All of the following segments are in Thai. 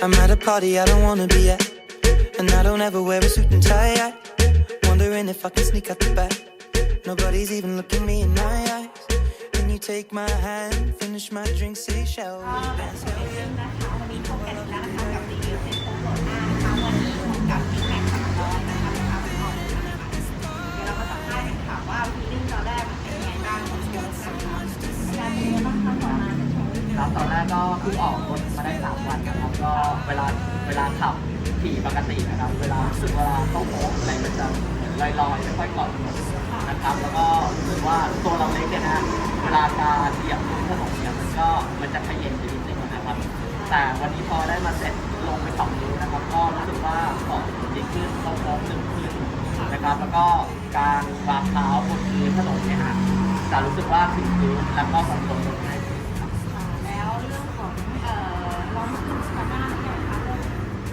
I'm at a party I don't wanna be at. And I don't ever wear a suit and tie. I wondering if I can sneak out the back. Nobody's even looking me in my eyes. Can you take my hand, finish my drink, say, shall we dance? ก็เพิ่งออกรถมาได้สามวันนะครับ ก็เวลาเวลาขับขี่ปกตินะครับ เวลารู้สึกเวลาต้องโค้งอะไรมันจะลอยลอยๆไม่ค่อยเกาะถนนนะครับ แล้วก็รู้สึกว่าตัวเราเล็กเนี่ยนะ เวลาการเหยียบพื้นถนนเนี่ยมันก็มันจะขยันไปนิดนึงนะครับ แต่วันนี้พอได้มาเสร็จลงไปสองนิ้วนะครับ ก็รู้สึกว่าเกาะดีขึ้นต้องโค้งหนึ่งขึ้นนะครับ แล้วก็การวางเท้าบนพื้นถนนเนี่ยฮะจะรู้สึกว่าถึงพื้นแล้วก็คอนโ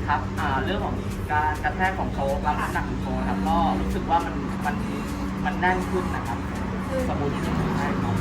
ครับอ่าเรื่องของการกระแทกของโชว์รับน้ำหนักของโชว์นะครับก็รู้สึกว่ามันมันมันแน่นขึ้นนะครับคือสมูทขึ้นใช่ครับ